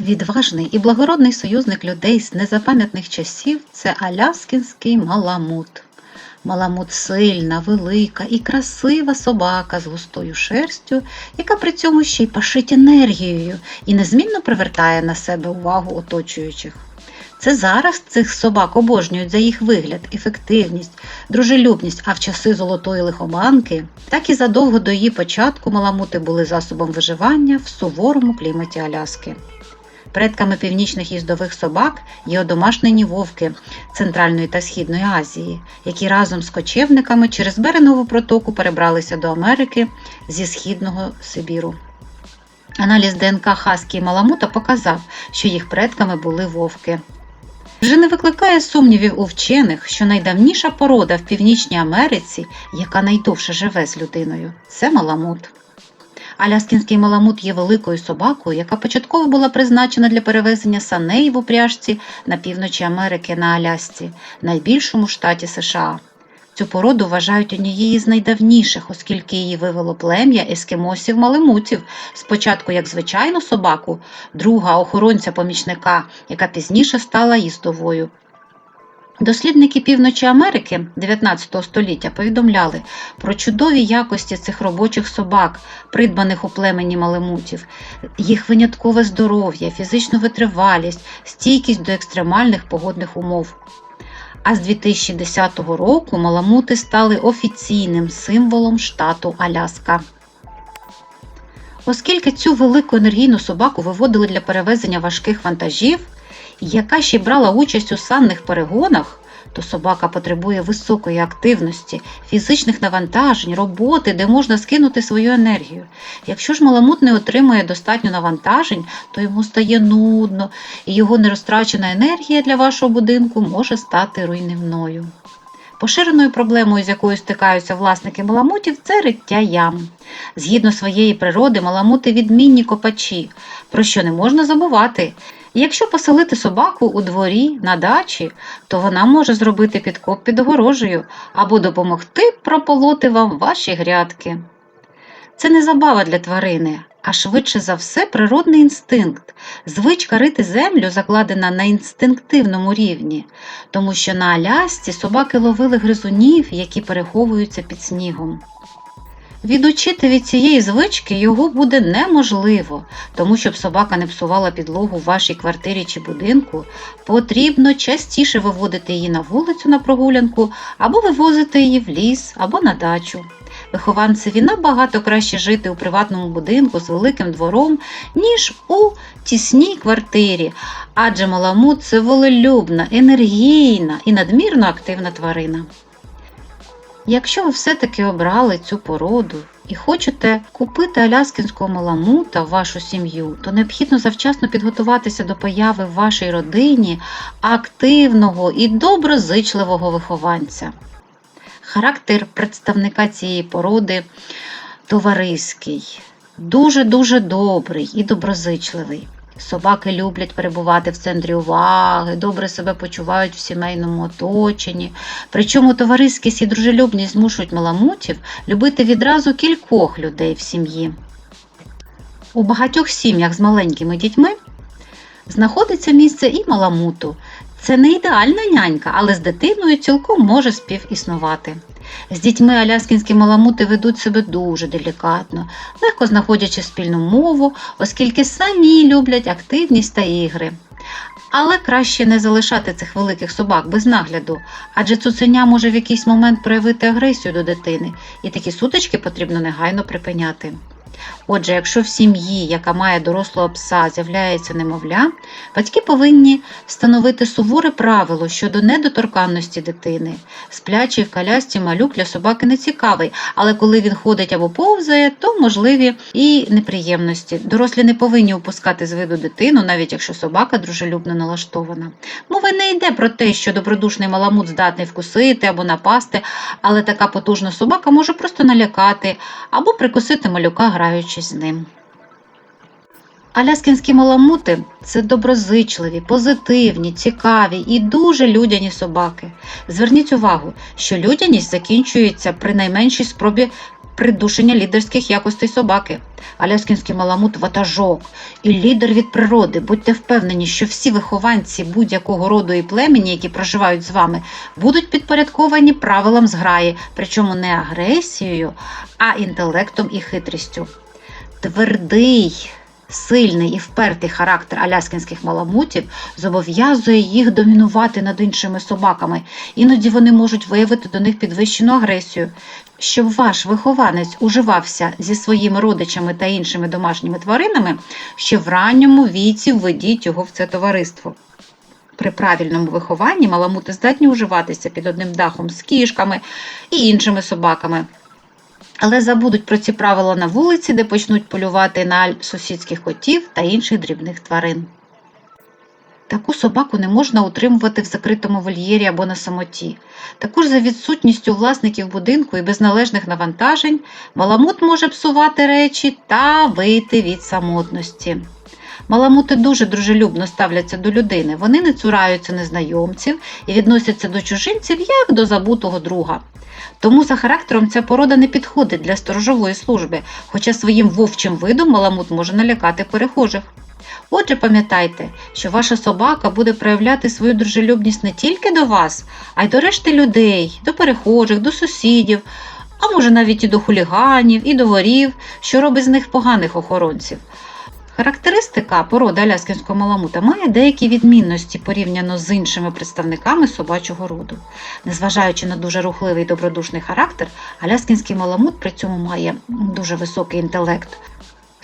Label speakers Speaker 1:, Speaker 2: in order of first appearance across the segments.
Speaker 1: Відважний і благородний союзник людей з незапам'ятних часів це аляскінський маламут. Маламут сильна, велика і красива собака з густою шерстю, яка при цьому ще й пашить енергією і незмінно привертає на себе увагу оточуючих. Це зараз цих собак обожнюють за їх вигляд, ефективність, дружелюбність, а в часи золотої лихоманки, так і задовго до її початку маламути були засобом виживання в суворому кліматі Аляски. Предками північних їздових собак є одомашнені вовки Центральної та Східної Азії, які разом з кочівниками через Беренову протоку перебралися до Америки зі східного Сибіру. Аналіз ДНК Хаскі і Маламута показав, що їх предками були вовки. Вже не викликає сумнівів у вчених, що найдавніша порода в Північній Америці, яка найдовше живе з людиною, це маламут. Аляскінський маламут є великою собакою, яка початково була призначена для перевезення саней в упряжці на півночі Америки на Алясці, найбільшому штаті США. Цю породу вважають однією з найдавніших, оскільки її вивело плем'я ескімосів-малемутів, спочатку як звичайну собаку, друга охоронця-помічника, яка пізніше стала їздовою. Дослідники Півночі Америки 19 століття повідомляли про чудові якості цих робочих собак, придбаних у племені малемутів, їх виняткове здоров'я, фізичну витривалість, стійкість до екстремальних погодних умов. А з 2010 року маламути стали офіційним символом штату Аляска. Оскільки цю велику енергійну собаку виводили для перевезення важких вантажів, яка ще брала участь у санних перегонах, то собака потребує високої активності, фізичних навантажень, роботи, де можна скинути свою енергію. Якщо ж маламут не отримує достатньо навантажень, то йому стає нудно, і його нерозтрачена енергія для вашого будинку може стати руйнівною. Поширеною проблемою, з якою стикаються власники маламутів, це риття ям. Згідно своєї природи, маламути відмінні копачі, про що не можна забувати. Якщо поселити собаку у дворі на дачі, то вона може зробити підкоп під огорожею або допомогти прополоти вам ваші грядки. Це не забава для тварини, а швидше за все природний інстинкт. Звичка рити землю закладена на інстинктивному рівні, тому що на Алясці собаки ловили гризунів, які переховуються під снігом. Відучити від цієї звички його буде неможливо, тому щоб собака не псувала підлогу в вашій квартирі чи будинку, потрібно частіше виводити її на вулицю на прогулянку або вивозити її в ліс або на дачу. Вихованцеві набагато краще жити у приватному будинку з великим двором, ніж у тісній квартирі, адже маламут це волелюбна, енергійна і надмірно активна тварина. Якщо ви все-таки обрали цю породу і хочете купити аляскінського маламута в вашу сім'ю, то необхідно завчасно підготуватися до появи в вашій родині активного і доброзичливого вихованця. Характер представника цієї породи товариський, дуже-дуже добрий і доброзичливий. Собаки люблять перебувати в центрі уваги, добре себе почувають в сімейному оточенні. Причому товариськість і дружелюбність змушують маламутів любити відразу кількох людей в сім'ї. У багатьох сім'ях з маленькими дітьми знаходиться місце і маламуту. Це не ідеальна нянька, але з дитиною цілком може співіснувати. З дітьми аляскінські маламути ведуть себе дуже делікатно, легко знаходячи спільну мову, оскільки самі люблять активність та ігри. Але краще не залишати цих великих собак без нагляду, адже цуценя може в якийсь момент проявити агресію до дитини, і такі сутички потрібно негайно припиняти. Отже, якщо в сім'ї, яка має дорослого пса, з'являється немовля, батьки повинні встановити суворе правило щодо недоторканності дитини. Сплячий в колясці малюк для собаки не цікавий, але коли він ходить або повзає, то можливі і неприємності. Дорослі не повинні опускати з виду дитину, навіть якщо собака дружелюбно налаштована. Мова не йде про те, що добродушний маламут здатний вкусити або напасти, але така потужна собака може просто налякати або прикусити малюка, граючись з ним. Аляскінські маламути це доброзичливі, позитивні, цікаві і дуже людяні собаки. Зверніть увагу, що людяність закінчується при найменшій спробі придушення лідерських якостей собаки. Аляскінський маламут ватажок і лідер від природи. Будьте впевнені, що всі вихованці будь-якого роду і племені, які проживають з вами, будуть підпорядковані правилам зграї, причому не агресією, а інтелектом і хитрістю. Твердий, сильний і впертий характер аляскінських маламутів зобов'язує їх домінувати над іншими собаками. Іноді вони можуть виявити до них підвищену агресію. Щоб ваш вихованець уживався зі своїми родичами та іншими домашніми тваринами, ще в ранньому віці введіть його в це товариство. При правильному вихованні маламути здатні уживатися під одним дахом з кішками і іншими собаками. Але забудуть про ці правила на вулиці, де почнуть полювати на сусідських котів та інших дрібних тварин. Таку собаку не можна утримувати в закритому вольєрі або на самоті. Також за відсутністю власників будинку і без належних навантажень маламут може псувати речі та вийти від самотності. Маламути дуже дружелюбно ставляться до людини, вони не цураються незнайомців і відносяться до чужинців як до забутого друга. Тому за характером ця порода не підходить для сторожової служби, хоча своїм вовчим видом маламут може налякати перехожих. Отже, пам'ятайте, що ваша собака буде проявляти свою дружелюбність не тільки до вас, а й до решти людей, до перехожих, до сусідів, а може навіть і до хуліганів, і до ворів, що робить з них поганих охоронців. Характеристика породи аляскінського маламута має деякі відмінності порівняно з іншими представниками собачого роду. Незважаючи на дуже рухливий і добродушний характер, аляскінський маламут при цьому має дуже високий інтелект.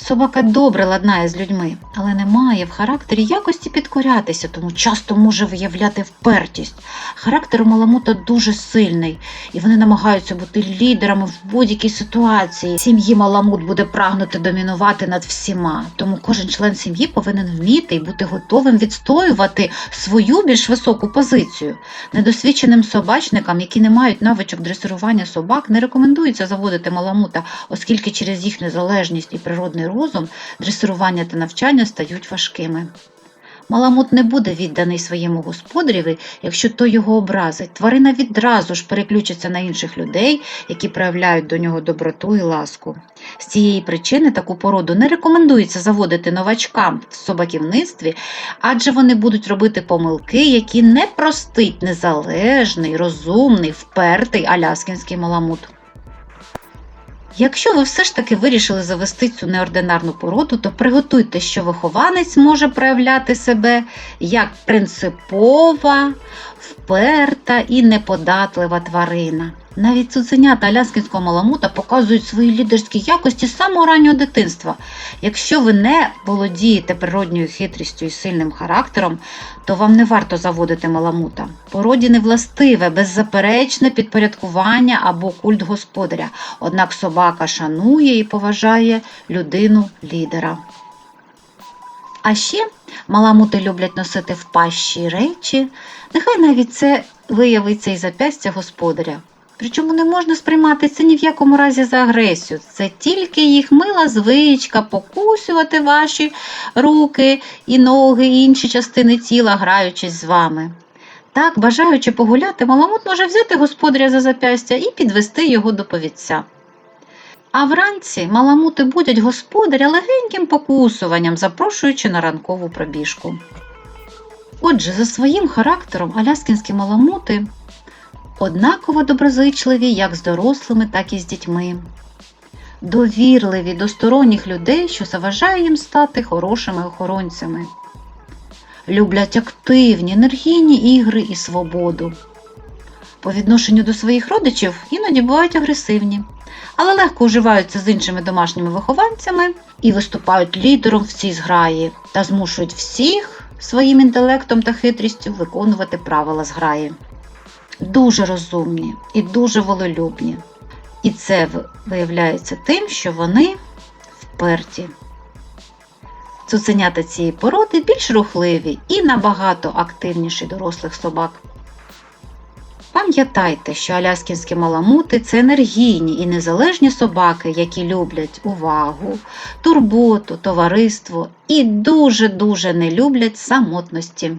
Speaker 1: Собака добре ладнає з людьми, але не має в характері якості підкорятися, тому часто може виявляти впертість. Характер у маламута дуже сильний, і вони намагаються бути лідерами в будь-якій ситуації. Сім'ї маламут буде прагнути домінувати над всіма, тому кожен член сім'ї повинен вміти і бути готовим відстоювати свою більш високу позицію. Недосвідченим собачникам, які не мають навичок дресирування собак, не рекомендується заводити маламута, оскільки через їх незалежність і природний розум дресирування та навчання стають важкими. Маламут не буде відданий своєму господареві, якщо той його образить. Тварина відразу ж переключиться на інших людей, які проявляють до нього доброту і ласку. З цієї причини таку породу не рекомендується заводити новачкам в собаківництві, адже вони будуть робити помилки, які не простить незалежний, розумний, впертий аляскінський маламут. Якщо ви все ж таки вирішили завести цю неординарну породу, то приготуйте, що вихованець може проявляти себе як принципова, вперта і неподатлива тварина. Навіть цуценята аляскінського маламута показують свої лідерські якості з самого раннього дитинства. Якщо ви не володієте природньою хитрістю і сильним характером, то вам не варто заводити маламута. Породі не властиве, беззаперечне підпорядкування або культ господаря. Однак собака шанує і поважає людину лідера. А ще маламути люблять носити в пащі речі, нехай навіть це виявиться і запястя господаря. Причому не можна сприймати це ні в якому разі за агресію. Це тільки їх мила звичка покусювати ваші руки і ноги, і інші частини тіла, граючись з вами. Так, бажаючи погуляти, маламут може взяти господаря за запястя і підвести його до повідця. А вранці маламути будять господаря легеньким покусуванням, запрошуючи на ранкову пробіжку. Отже, за своїм характером аляскінські маламути однаково доброзичливі як з дорослими, так і з дітьми. Довірливі до сторонніх людей, що заважає їм стати хорошими охоронцями. Люблять активні, енергійні ігри і свободу. По відношенню до своїх родичів іноді бувають агресивні, але легко уживаються з іншими домашніми вихованцями і виступають лідером в цій зграї та змушують всіх своїм інтелектом та хитрістю виконувати правила зграї. Дуже розумні і дуже волелюбні. І це виявляється тим, що вони вперті. Цуценята цієї породи більш рухливі і набагато активніші дорослих собак. Пам'ятайте, що аляскінські маламути це енергійні і незалежні собаки, які люблять увагу, турботу, товариство і дуже-дуже не люблять самотності.